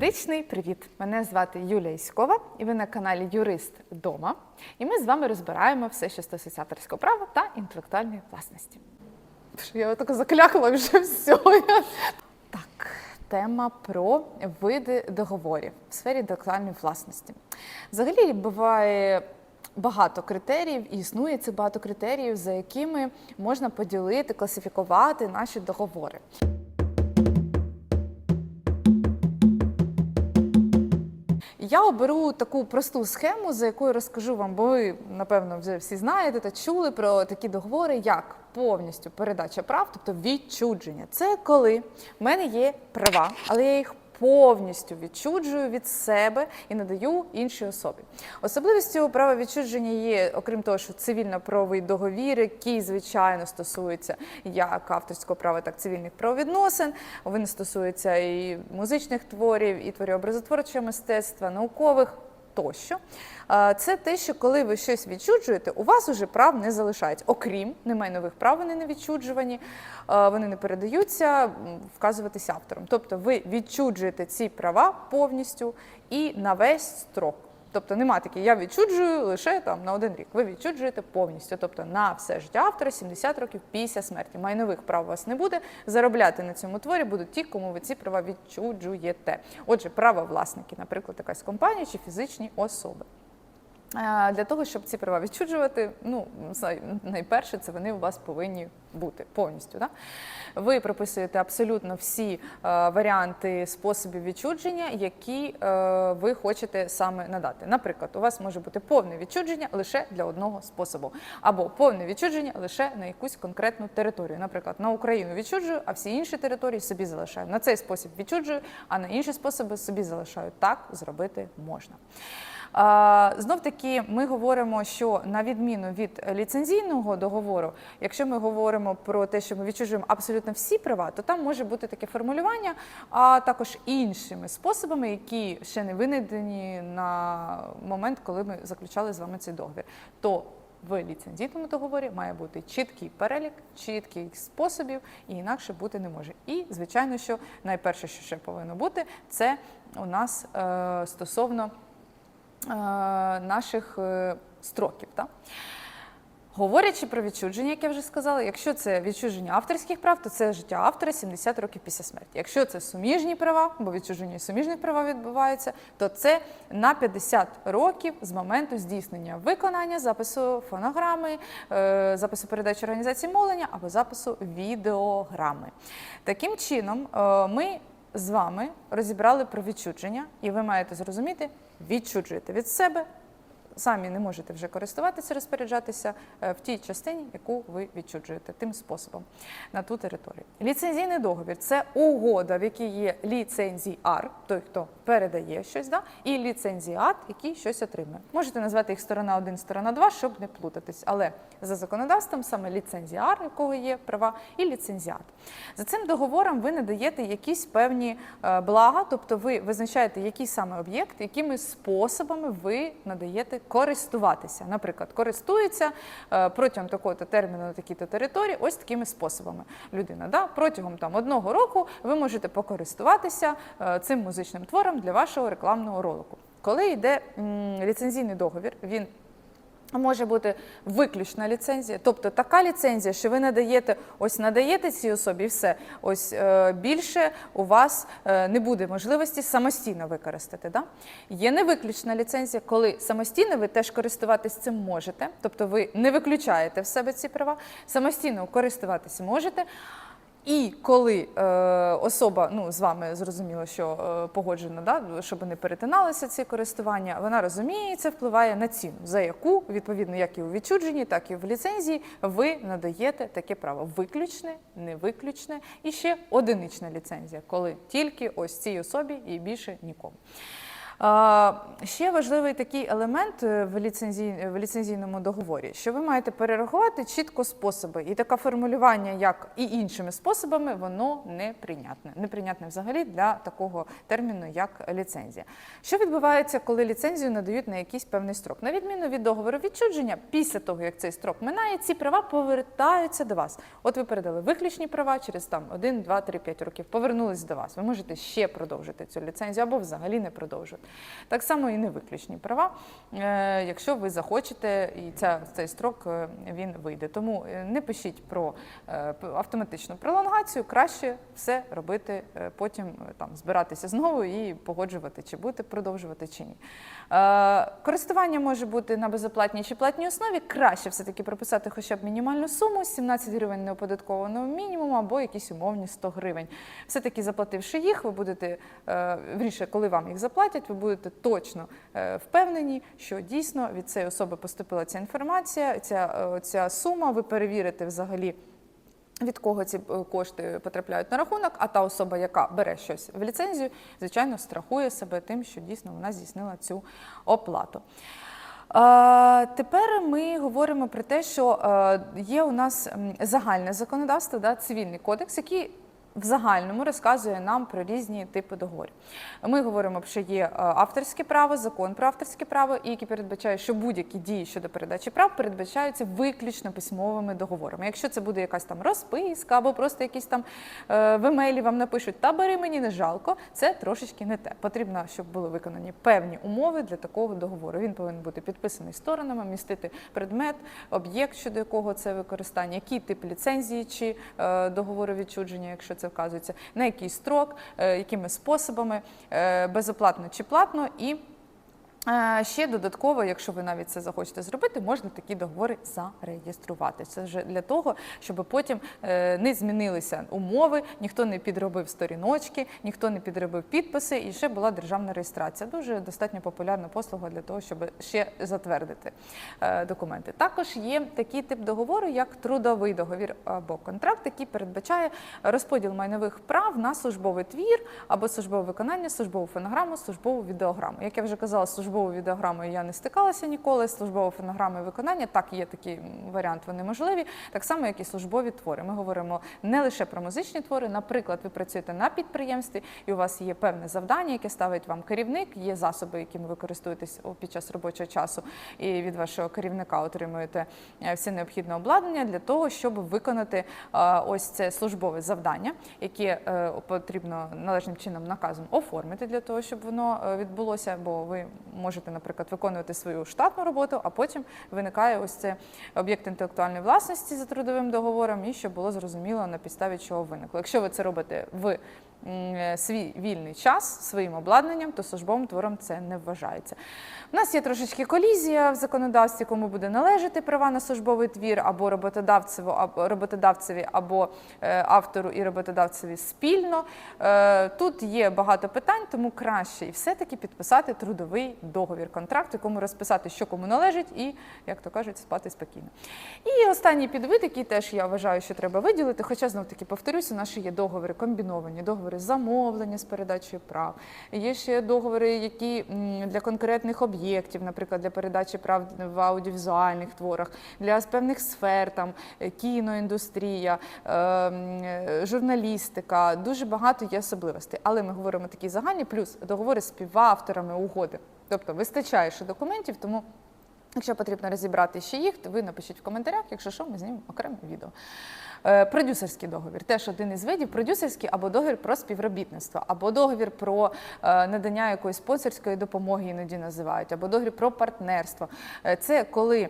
Юридичний привіт! Мене звати Юлія Іськова, і ви на каналі Юрист Дома. І ми з вами розбираємо все, що стосується авторського права та інтелектуальної власності. Я отако заклякала вже все. Так, тема про види договорів в сфері інтелектуальної власності. Взагалі буває. Багато критеріїв і існує цих багато критеріїв, за якими можна поділити, класифікувати наші договори. Я оберу таку просту схему, за якою розкажу вам, бо ви, напевно, вже всі знаєте та чули про такі договори, як повністю передача прав, тобто відчудження. Це коли в мене є права, але я їх повністю відчуджую від себе і надаю іншій особі. Особливістю права відчудження є, окрім того, що цивільно-правовий договір, який звичайно стосується як авторського права, так і цивільних правовідносин. Він стосується і музичних творів, і творів образотворчого мистецтва, наукових. Тощо це те, що коли ви щось відчуджуєте, у вас уже прав не залишається. Окрім немає нових прав, вони не відчуджувані, вони не передаються вказуватися автором. Тобто ви відчуджуєте ці права повністю і на весь строк. Тобто нема такі, я відчуджую лише там на один рік. Ви відчуджуєте повністю, тобто на все життя автора 70 років після смерті. Майнових прав у вас не буде. Заробляти на цьому творі будуть ті, кому ви ці права відчуджуєте. Отже, правовласники, наприклад, якась компанія чи фізичні особи. Для того, щоб ці права відчуджувати, ну найперше, це вони у вас повинні бути повністю. Да? Ви прописуєте абсолютно всі е, варіанти способів відчудження, які е, ви хочете саме надати. Наприклад, у вас може бути повне відчудження лише для одного способу, або повне відчудження лише на якусь конкретну територію. Наприклад, на Україну відчуджую, а всі інші території собі залишаю. На цей спосіб відчуджую, а на інші способи собі залишаю. Так зробити можна. Знов таки, ми говоримо, що на відміну від ліцензійного договору, якщо ми говоримо про те, що ми відчужуємо абсолютно всі права, то там може бути таке формулювання, а також іншими способами, які ще не винайдені на момент, коли ми заключали з вами цей договір. То в ліцензійному договорі має бути чіткий перелік, чітких способів, і інакше бути не може. І, звичайно, що найперше, що ще повинно бути, це у нас е, стосовно наших е, строків. Так? Говорячи про відчудження, як я вже сказала, якщо це відчудження авторських прав, то це життя автора 70 років після смерті. Якщо це суміжні права, бо відчуження і суміжних права відбуваються, то це на 50 років з моменту здійснення виконання запису фонограми, е, запису передачі організації мовлення або запису відеограми. Таким чином, е, ми з вами розібрали про відчудження, і ви маєте зрозуміти, відчуджуєте від себе самі не можете вже користуватися, розпоряджатися е, в тій частині, яку ви відчуджуєте тим способом на ту територію. Ліцензійний договір це угода, в якій є ліцензіар, той, хто передає щось, да, і ліцензіат, який щось отримує. Можете назвати їх сторона 1, сторона 2, щоб не плутатись, але за законодавством саме ліцензіар, якого є права, і ліцензіат. За цим договором ви надаєте якісь певні е, блага, тобто ви визначаєте, який саме об'єкт, якими способами ви надаєте користуватися. Наприклад, користується е, протягом такого-то терміну на такій-то території, ось такими способами. Людина да, протягом там одного року ви можете покористуватися е, цим музичним твором для вашого рекламного ролику. Коли йде ліцензійний договір, він Може бути виключна ліцензія, тобто така ліцензія, що ви надаєте, ось надаєте цій особі, все. Ось е, більше у вас е, не буде можливості самостійно використати. Да? Є невиключна ліцензія, коли самостійно ви теж користуватись цим можете, тобто ви не виключаєте в себе ці права, самостійно користуватись можете. І коли е, особа, ну з вами зрозуміло, що е, погоджено, да, щоб не перетиналися ці користування, вона розуміє, і це впливає на ціну, за яку відповідно як і у відчудженні, так і в ліцензії, ви надаєте таке право виключне, невиключне і ще одинична ліцензія, коли тільки ось цій особі і більше нікому. Ще важливий такий елемент е, в, ліцензій, в ліцензійному договорі, що ви маєте перерахувати чітко способи. І таке формулювання, як і іншими способами, воно неприйнятне. Неприйнятне взагалі для такого терміну, як ліцензія. Що відбувається, коли ліцензію надають на якийсь певний строк? На відміну від договору відчудження, після того, як цей строк минає, ці права повертаються до вас. От ви передали виключні права через там 1, 2, 3, 5 років, повернулись до вас. Ви можете ще продовжити цю ліцензію або взагалі не продовжувати. Так само і невиключні права, е, якщо ви захочете, і ця, цей строк е, він вийде. Тому е, не пишіть про автоматичну пролонгацію, краще все робити потім там збиратися знову і погоджувати, чи будете продовжувати чи ні. Користування може бути на безоплатній чи платній основі. Краще все-таки прописати хоча б мінімальну суму 17 гривень неоподаткованого мінімуму або якісь умовні 100 гривень. Все-таки заплативши їх, ви будете вірніше, коли вам їх заплатять, ви будете точно е, впевнені, що дійсно від цієї особи поступила ця інформація, ця, е, ця сума. Ви перевірите взагалі. Від кого ці е, кошти потрапляють на рахунок, а та особа, яка бере щось в ліцензію, звичайно, страхує себе тим, що дійсно вона здійснила цю оплату. Тепер ми говоримо про те, що є у нас загальне законодавство, да, цивільний кодекс, який в загальному розказує нам про різні типи договорів. Ми говоримо, що є е, авторське право, закон про авторське право, і який передбачає, що будь-які дії щодо передачі прав передбачаються виключно письмовими договорами. Якщо це буде якась там розписка або просто якісь там е, в емейлі вам напишуть, та бери мені не жалко, це трошечки не те. Потрібно, щоб були виконані певні умови для такого договору. Він повинен бути підписаний сторонами, містити предмет, об'єкт, щодо якого це використання, який тип ліцензії чи е, договору відчудження, якщо це вказується, на який строк, е, якими способами, е, безоплатно чи платно і. Е, Ще додатково, якщо ви навіть це захочете зробити, можна такі договори зареєструвати. Це вже для того, щоб потім е, не змінилися умови, ніхто не підробив сторіночки, ніхто не підробив підписи, і ще була державна реєстрація. Дуже достатньо популярна послуга для того, щоб ще затвердити е, документи. Також є такий тип договору, як трудовий договір або контракт, який передбачає розподіл майнових прав на службовий твір або службове виконання, службову фонограму, службову відеограму. Як я вже казала, з службовою відеограмою я не стикалася ніколи. З службовою фонограмою виконання так є такий варіант, вони можливі, так само, як і службові твори. Ми говоримо не лише про музичні твори. Наприклад, ви працюєте на підприємстві, і у вас є певне завдання, яке ставить вам керівник, є засоби, якими ви користуєтесь під час робочого часу, і від вашого керівника отримуєте е, все необхідне обладнання для того, щоб виконати е, ось це службове завдання, яке е, потрібно належним чином наказом оформити для того, щоб воно відбулося. Бо ви можете, наприклад, виконувати свою штатну роботу, а потім виникає ось це об'єкт інтелектуальної власності за трудовим договором, і щоб було зрозуміло на підставі чого виникло. Якщо ви це робите в свій вільний час своїм обладнанням, то службовим твором це не вважається. У нас є трошечки колізія в законодавстві, кому буде належати права на службовий твір або роботодавцеві, або е, автору і роботодавцеві спільно. Е, Тут є багато питань, тому краще і все-таки підписати трудовий договір, контракт, якому розписати, що кому належить, і, як то кажуть, спати спокійно. І останній підвид, який теж я вважаю, що треба виділити, хоча знов таки повторюся, наші є договори комбіновані, договори замовлення з передачею прав. Є ще договори, які для конкретних об'єктів, наприклад, для передачі прав в аудіовізуальних творах, для певних сфер, там е, кіноіндустрія, е, е, журналістика. Дуже багато є особливостей. Але ми говоримо такі загальні, плюс договори з співавторами угоди. Тобто вистачає ще документів, тому. Якщо потрібно розібрати ще їх, то ви напишіть в коментарях, якщо що, ми знімемо окреме відео. Е, Продюсерський договір теж один із видів. Продюсерський або договір про співробітництво, або договір про е, надання якоїсь спонсорської допомоги, іноді називають, або договір про партнерство. Е, Це коли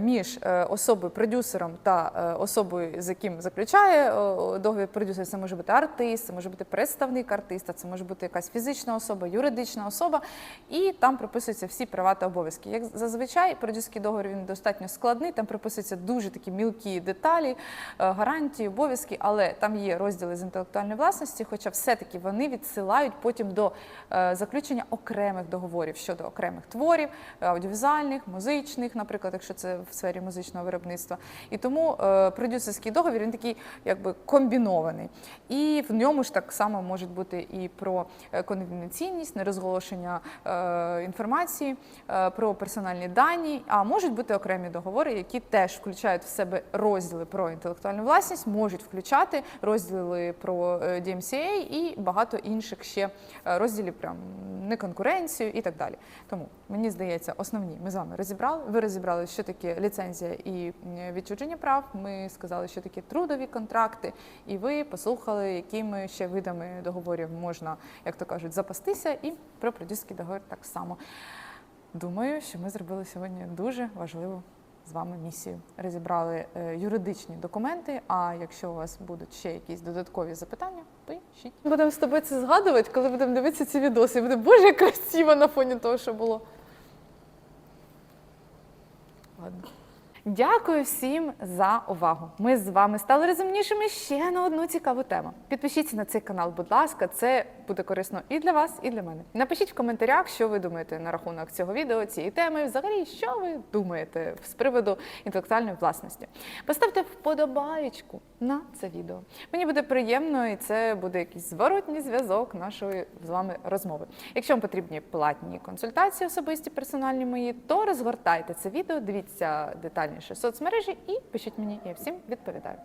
між особою продюсером та особою, з яким заключає договір продюсер, це може бути артист, це може бути представник артиста, це може бути якась фізична особа, юридична особа, і там прописуються всі права та обов'язки. Як зазвичай, продюсерський договір він достатньо складний, там прописуються дуже такі мілкі деталі, гарантії гарантії, обов'язки, але там є розділи з інтелектуальної власності, хоча все-таки вони відсилають потім до е, заключення окремих договорів щодо окремих творів, е, аудіовізуальних, музичних, наприклад, якщо це в сфері музичного виробництва. І тому е, продюсерський договір він такий якби комбінований. І в ньому ж так само можуть бути і про конфіденційність, нерозголошення інформації, про персональні дані, а можуть бути окремі договори, які теж включають в себе розділи про інтелектуальну власність, можуть включати розділи про е, DMCA і багато інших ще е, розділів, прям неконкуренцію і так далі. Тому мені здається, основні ми з вами розібрали. Ви розібрали, що таке ліцензія і відчуження прав. Ми сказали, що таке трудові контракти, і ви послухали, якими ще видами договорів можна, як то кажуть, запастися, і про продюсерський договір так само. Думаю, що ми зробили сьогодні дуже важливу з вами місію. Розібрали е, юридичні документи. А якщо у вас будуть ще якісь додаткові запитання, пишіть. Будемо з тобою це згадувати, коли будемо дивитися ці відоси. Буде боже, як красиво на фоні того, що було. Ладно. Дякую всім за увагу. Ми з вами стали розумнішими ще на одну цікаву тему. Підпишіться на цей канал, будь ласка, це буде корисно і для вас, і для мене. Напишіть в коментарях, що ви думаєте на рахунок цього відео, цієї теми. Взагалі, що ви думаєте з приводу інтелектуальної власності. Поставте вподобаєчку на це відео. Мені буде приємно, і це буде якийсь зворотній зв'язок нашої з вами розмови. Якщо вам потрібні платні консультації, особисті персональні мої, то розгортайте це відео, дивіться детальніше соцмережі і пишіть мені. Я всім відповідаю.